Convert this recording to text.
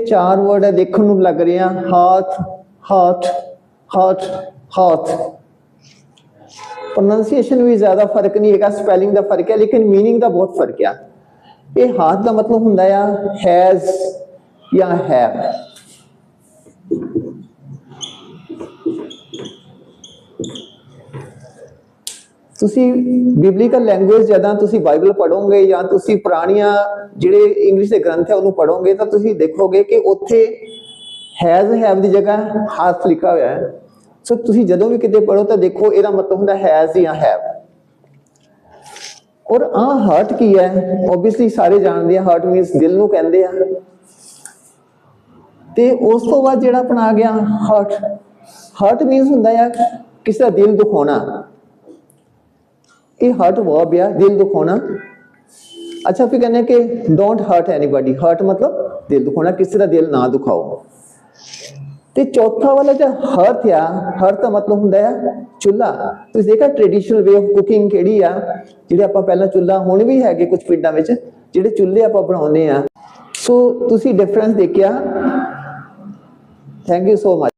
ਚਾਰ ਵਰਡ ਹੈ ਦੇਖਣ ਨੂੰ ਲੱਗ ਰਹੇ ਆ heart heart heart heart pronunciation ਵੀ ਜ਼ਿਆਦਾ ਫਰਕ ਨਹੀਂ ਹੈਗਾ ਸਪੈਲਿੰਗ ਦਾ ਫਰਕ ਹੈ ਲੇਕਿਨ मीनिंग ਦਾ ਬਹੁਤ ਫਰਕ ਆ ਇਹ ਹਾਰਟ ਦਾ ਮਤਲਬ ਹੁੰਦਾ ਆ ਹੈਜ਼ ਜਾਂ ਹੈਵ ਤੁਸੀਂ ਬਿਬਲੀਕਲ ਲੈਂਗੁਏਜ ਜਦੋਂ ਤੁਸੀਂ ਬਾਈਬਲ ਪੜੋਗੇ ਜਾਂ ਤੁਸੀਂ ਪੁਰਾਣੀਆਂ ਜਿਹੜੇ ਇੰਗਲਿਸ਼ ਦੇ ਗ੍ਰੰਥ ਹੈ ਉਹਨੂੰ ਪੜੋਗੇ ਤਾਂ ਤੁਸੀਂ ਦੇਖੋਗੇ ਕਿ ਉੱਥੇ ਹੈਜ਼ ਹੈਵ ਦੀ ਜਗ੍ਹਾ ਹਾਰਟ ਲਿਖਿਆ ਹੋਇਆ ਹੈ। ਸੋ ਤੁਸੀਂ ਜਦੋਂ ਵੀ ਕਿਤੇ ਪੜੋ ਤਾਂ ਦੇਖੋ ਇਹਦਾ ਮਤਲਬ ਹੁੰਦਾ ਹੈਜ਼ ਜਾਂ ਹੈਵ ਔਰ ਆ ਹਾਰਟ ਕੀ ਹੈ? ਆਬਵੀਅਸਲੀ ਸਾਰੇ ਜਾਣਦੇ ਆ ਹਾਰਟ ਮੀਨਸ ਦਿਲ ਨੂੰ ਕਹਿੰਦੇ ਆ। ਤੇ ਉਸ ਤੋਂ ਬਾਅਦ ਜਿਹੜਾ ਆਪਣਾ ਆ ਗਿਆ ਹਾਰਟ ਹਾਰਟ ਮੀਨਸ ਹੁੰਦਾ ਆ, ਕਿਸੇ ਦਾ ਦਿਲ ਦੁਖਾਉਣਾ। ਇਹ ਹਰਟ ਵਰਬ ਆ, ਦਿਲ ਦੁਖਾਉਣਾ। ਅੱਛਾ, ਫਿਰ ਕਹਿੰਦੇ ਕਿ ਡੋਂਟ ਹਰਟ ਐਨੀਬਾਡੀ ਹਰਟ ਮਤਲਬ ਦਿਲ ਦੁਖਾਉਣਾ, ਕਿਸੇ ਦਾ ਦਿਲ ਨਾ ਦੁਖਾਓ। ਤੇ ਚੌਥਾ ਵਾਲਾ ਜਿਹੜਾ ਹਰਥ ਆ ਹਰਥ ਦਾ ਮਤਲਬ ਹੁੰਦਾ ਆ ਚੁੱਲਾ ਤੁਸੀਂ ਦੇਖਿਆ ਟ੍ਰੈਡੀਸ਼ਨਲ ਵੇ ਆਫ ਕੁਕਿੰਗ ਕਿਹੜੀ ਆ? ਜਿਹੜੇ ਆਪਾਂ ਪਹਿਲਾਂ ਚੁੱਲਾ ਹੁਣ ਵੀ ਹੈਗੇ ਕੁਝ ਪਿੰਡਾਂ ਵਿੱਚ, ਜਿਹੜੇ ਚੁੱਲ੍ਹੇ ਆਪਾਂ ਬਣਾਉਂਦੇ ਆ। ਸੋ ਤੁਸੀਂ ਡਿਫਰੈਂਸ ਦੇਖਿਆ? Thank you so much